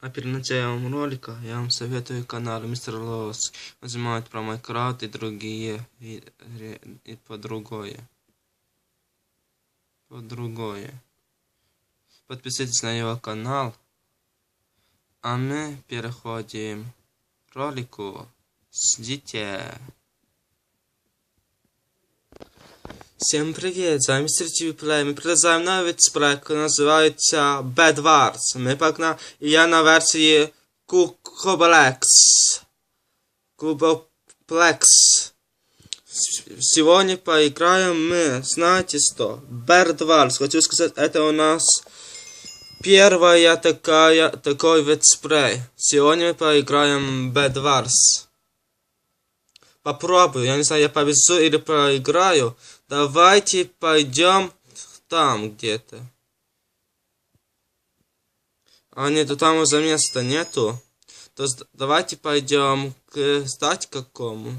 А перед началом ролика я вам советую канал Мистер Лос. Он снимает про Майнкрафт и другие и, и по другое. По другое. Подписывайтесь на его канал. А мы переходим к ролику. Ждите. Всем привет, с вами TV Play. Мы продолжаем новый проект, который называется Bad Wars. Мы погнали, и я на версии Кубоплекс. Кубоплекс. Сегодня поиграем мы, знаете что, Bad Wars. Хочу сказать, это у нас первая такая, такой вид спрей. Сегодня мы поиграем Bad Wars. Попробую, я не знаю, я повезу или проиграю. Давайте пойдем там где-то. А нет, там уже места нету. То давайте пойдем к стать какому.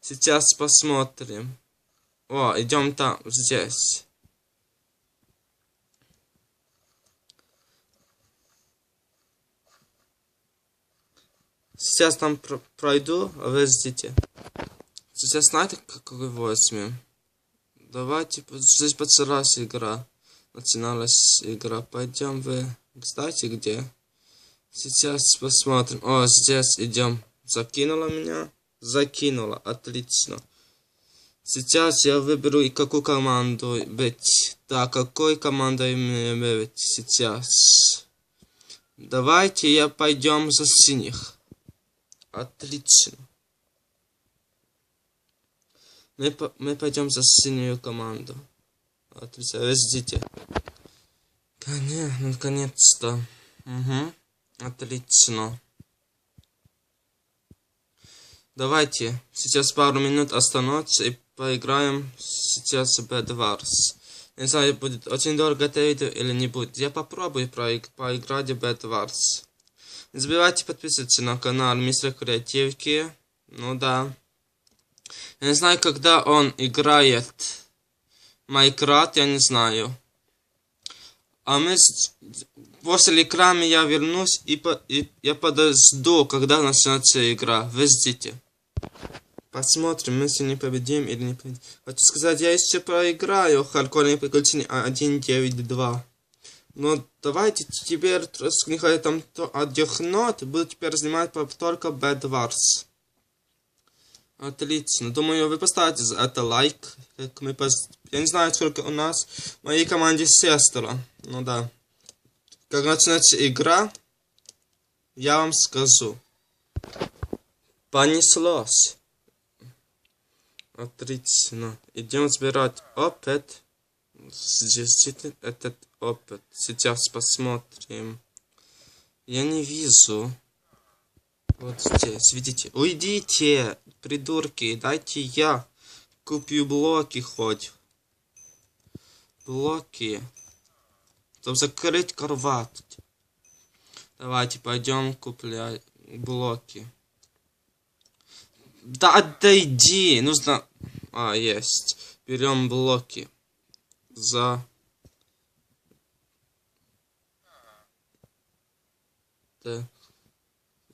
Сейчас посмотрим. О, идем там, здесь. Сейчас там про пройду, а вы ждите. Сейчас знаете, какой возьмем? Давайте, здесь подсылась игра. Начиналась игра. Пойдем вы. Кстати, где? Сейчас посмотрим. О, здесь идем. Закинула меня? Закинула. Отлично. Сейчас я выберу и какую команду быть. Так, какой командой мне быть сейчас? Давайте я пойдем за синих. Отлично. Мы, по мы пойдем за синюю команду. Отлично, ждите. Конечно, наконец-то. Угу. Отлично. Давайте сейчас пару минут остановимся и поиграем сейчас в Bad Wars. Не знаю, будет очень дорого это видео или не будет. Я попробую поиграть в Bad Wars. Не забывайте подписываться на канал Мистер Креативки. Ну да. Я не знаю, когда он играет Майнкрафт, я не знаю. А мы после экрана я вернусь и, по, и я подожду, когда начнется игра. Вы ждите. Посмотрим, мы не победим или не победим. Хочу сказать, я еще проиграю Хардкорные приключения 1.9.2. Но давайте теперь, не там отдохнуть, буду теперь снимать только Bad Wars. Отлично. Думаю, вы поставите за это лайк. Как мы поз... Я не знаю, сколько у нас в моей команде сестра. Ну да. Как начнется игра, я вам скажу. Понеслось. Отлично. Идем собирать опыт. Здесь этот опыт. Сейчас посмотрим. Я не вижу. Вот здесь, видите? Уйдите, придурки, дайте я куплю блоки хоть. Блоки. Чтобы закрыть кровать. Давайте пойдем куплять блоки. Да отойди! Нужно... А, есть. Берем блоки. За... Да.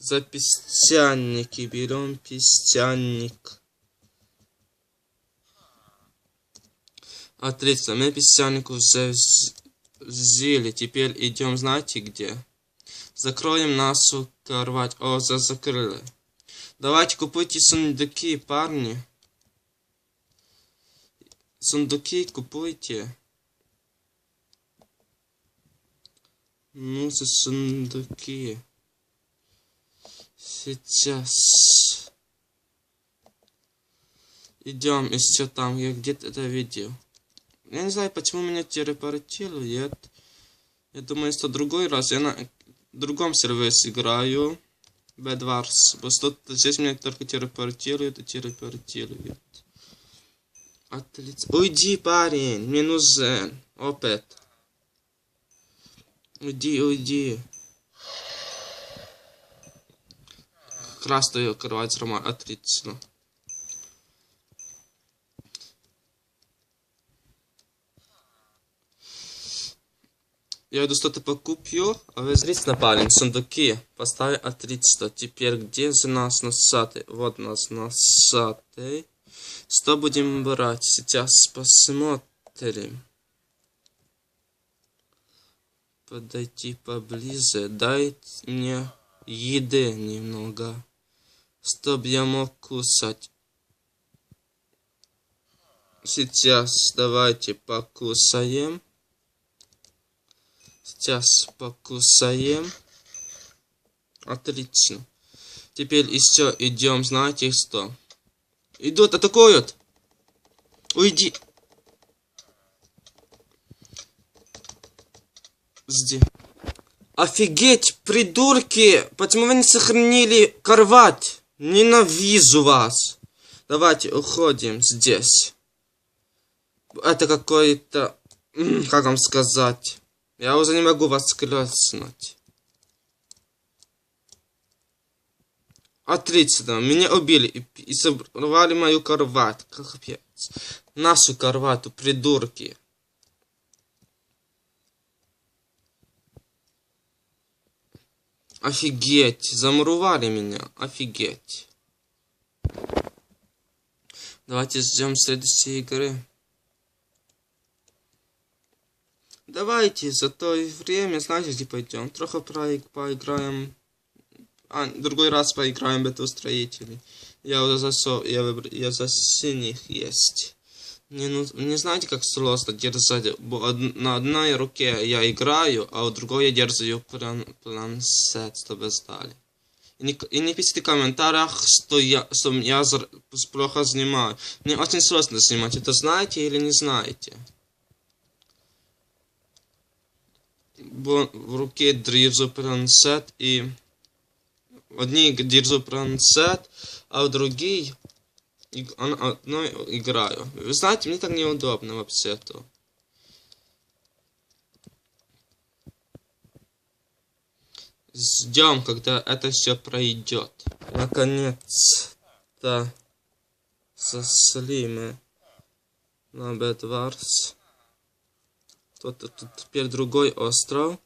За песчаники берем песчаник. Отлично, мы песчаник уже взяли. Теперь идем, знаете где? Закроем нашу кровать. О, за закрыли. Давайте купуйте сундуки, парни. Сундуки купуйте. Ну, за сундуки. Сейчас. Идем еще там, я где-то это видел. Я не знаю, почему меня телепортирует. Я думаю, что другой раз я на другом сервере сыграю. Bad Wars. Просто здесь меня только телепортирует и телепортирует. Отлично. Уйди, парень, нужен опыт. Уйди, уйди. Красную кровать Роман. Отлично. Я иду что-то покупью, а вы на парень, сундуки. Поставим отлично. Теперь где за нас носатый? Вот нас носатый. Что будем брать? Сейчас посмотрим. Подойти поближе. Дайте мне еды немного. Чтоб я мог кусать. Сейчас давайте покусаем. Сейчас покусаем. Отлично. Теперь еще идем, знаете что? Идут, атакуют. Уйди. Жди. Офигеть, придурки! Почему вы не сохранили кровать? Ненавижу вас. Давайте уходим здесь. Это какой-то... Как вам сказать? Я уже не могу вас клёснуть. Отлично, меня убили и, и собрали мою кровать. Капец. Нашу кровату, придурки. Офигеть, замуровали меня, офигеть. Давайте ждем следующей игры. Давайте за то время, знаете, где пойдем? Трохи поиграем. А, другой раз поиграем в строителей. Я уже засов, я, выбр... я за синих есть. Не, ну, не знаете, как сложно держать. На одной руке я играю, а у другой я держу план, плансет, чтобы сдали. И не, и не пишите в комментариях, что я, что я плохо снимаю. Мне очень сложно снимать. Это знаете или не знаете? в руке держу планшет и одни держу планшет, а в другие одной играю. Вы знаете, мне так неудобно вообще-то. Ждем, когда это все пройдет. Наконец-то сошли мы на Бедварс. Тут, тут теперь другой остров.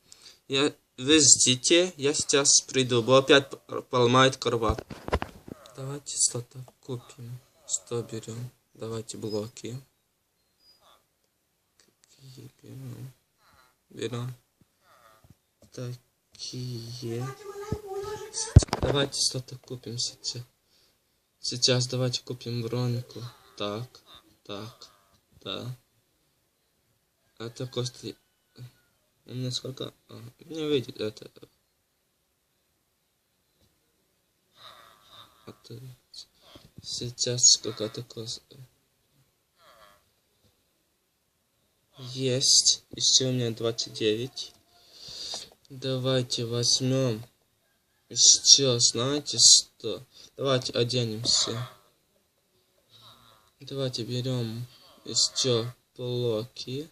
Я, вы ждите, я сейчас приду. Бо опять поломает кровать. Давайте что-то купим. Что берем? Давайте блоки. Какие берем? Берем такие. Давайте что-то купим сейчас. Сейчас давайте купим броньку. Так, так, да. Это кости... Насколько... А, не видит это. это... Сейчас какая-то кост... Есть. Еще у меня 29. Давайте возьмем. Еще, знаете что? Давайте оденемся. Давайте берем еще блоки.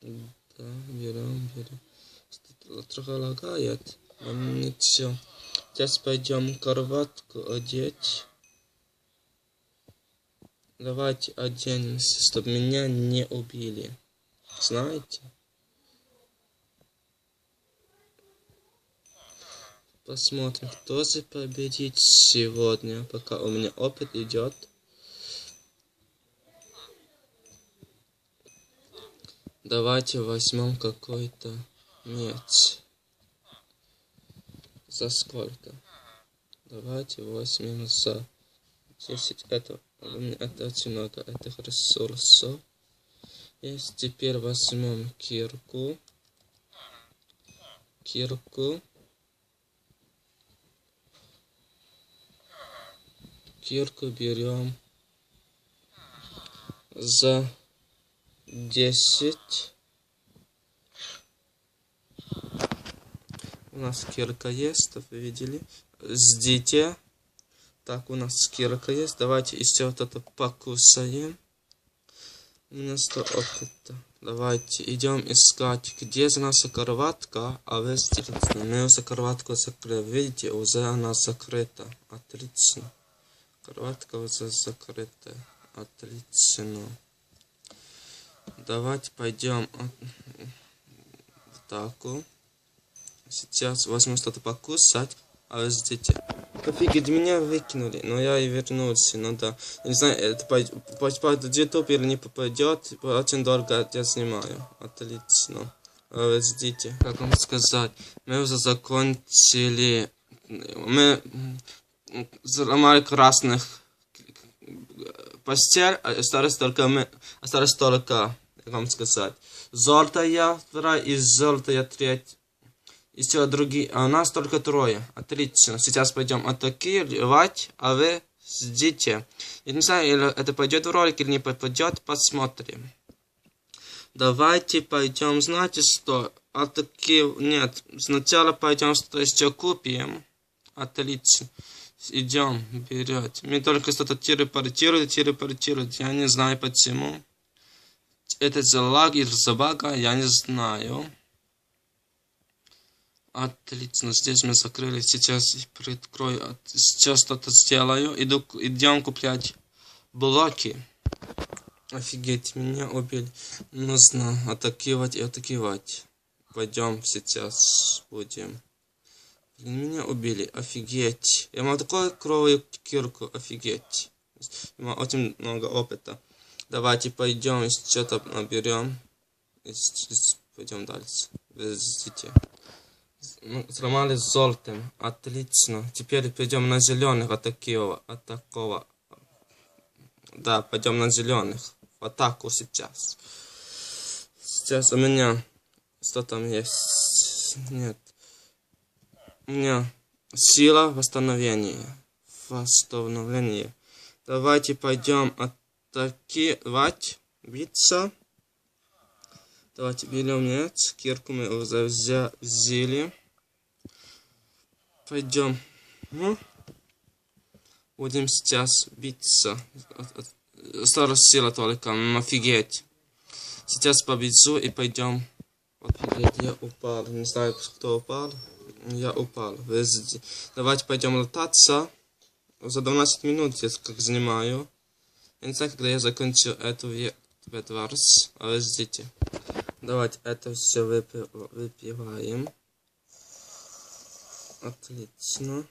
Да, берем, берем. Трохи лагает. Но ничего. Сейчас пойдем кроватку одеть. Давайте оденемся, чтобы меня не убили. Знаете? Посмотрим, кто же победит сегодня, пока у меня опыт идет. Давайте возьмем какой-то меч. За сколько? Давайте возьмем за 10 это. Это очень много этих ресурсов. Есть теперь возьмем кирку. Кирку. Кирку берем за десять. У нас кирка есть, вы видели. Ждите. Так, у нас кирка есть. Давайте еще вот это покусаем. У меня 100 опыта. Давайте идем искать, где же наша кроватка. А вы интересно, мы уже кроватку закрыли. Видите, уже она закрыта. Отлично. Кроватка уже закрыта. Отлично. Давайте пойдем в атаку. Сейчас возьму что-то покусать. А ждите. Офигеть, меня выкинули. Но я и вернулся. Ну да. Я не знаю, это попадет в YouTube или не попадет. Очень дорого я снимаю. Отлично. А ждите. Как вам сказать? Мы уже закончили. Мы взломали красных постель, а осталось только мы, осталось только, как вам сказать, золотая вторая и золотая третья. Еще другие, а нас только трое. Отлично. Сейчас пойдем атакировать, а вы ждите. Я не знаю, или это пойдет в ролик или не попадет, посмотрим. Давайте пойдем, знаете что? Атаки... Нет, сначала пойдем что-то еще купим. Отлично. Идем, вперед. Мне только что-то телепортирует, телепортирует. Я не знаю почему. Это за лаг или за бага, я не знаю. Отлично, здесь мы закрыли. Сейчас прикрою. Сейчас что-то сделаю. Иду, идем куплять блоки. Офигеть, меня убили. Нужно атаковать и атаковать. Пойдем сейчас будем. Меня убили, офигеть. Я имел такую кровую кирку, офигеть. Я очень много опыта. Давайте пойдем, что-то наберем. Пойдем дальше. Подождите. Ну, сломали золотым. Отлично. Теперь пойдем на зеленых атакива. Атакова. Да, пойдем на зеленых. В атаку сейчас. Сейчас у меня... Что там есть? Нет. У меня сила восстановления. Восстановление. Давайте пойдем атаковать. Биться. Давайте берем нет. Кирку мы уже взяли. Пойдем. Ну, будем сейчас биться. Старая сила только. Офигеть. Сейчас побежу и пойдем. Я упал. Не знаю, кто упал. Я упал. Давайте пойдем летаться. За 12 минут я как занимаю. Я не знаю, когда я закончу эту ветварс. А вы ждите. Давайте это все выпиваем. Отлично.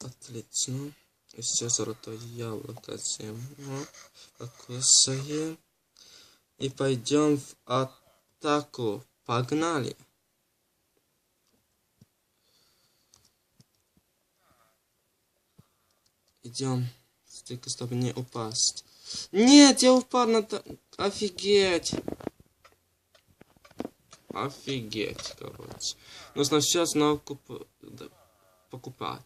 Отлично. И сейчас золотое яблоко зиму покусаем. И пойдем в атаку. Погнали. Идем. Только чтобы не упасть. Нет, я упал на... Офигеть. Офигеть, короче. Нужно сейчас снова куп покупать.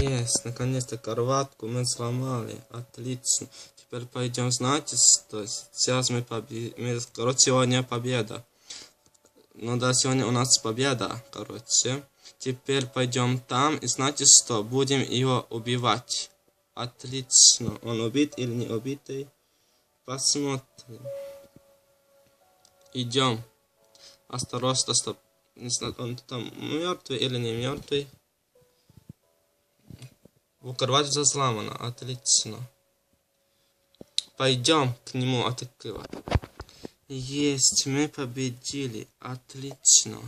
Есть, наконец-то кроватку мы сломали. Отлично. Теперь пойдем, знаете, что сейчас мы победим. Короче, сегодня победа. Ну да, сегодня у нас победа, короче. Теперь пойдем там и знаете что? Будем его убивать. Отлично. Он убит или не убитый? Посмотрим. Идем. Осторожно, стоп. Не знаю, он там мертвый или не мертвый. Кровать уже сломана. Отлично. Пойдем к нему атаковать. Есть, мы победили. Отлично.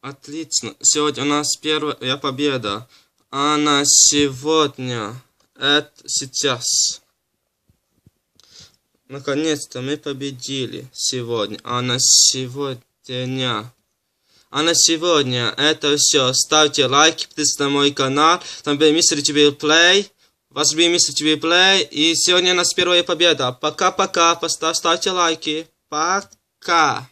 Отлично. Сегодня у нас первая победа. А на сегодня. Это сейчас. Наконец-то мы победили сегодня. А на сегодня а на сегодня это все. Ставьте лайки, подписывайтесь на мой канал. Там был Мистер ТВ Плей. Вас любим Мистер ТВ Плей. И сегодня у нас первая победа. Пока-пока. Поставьте лайки. Пока.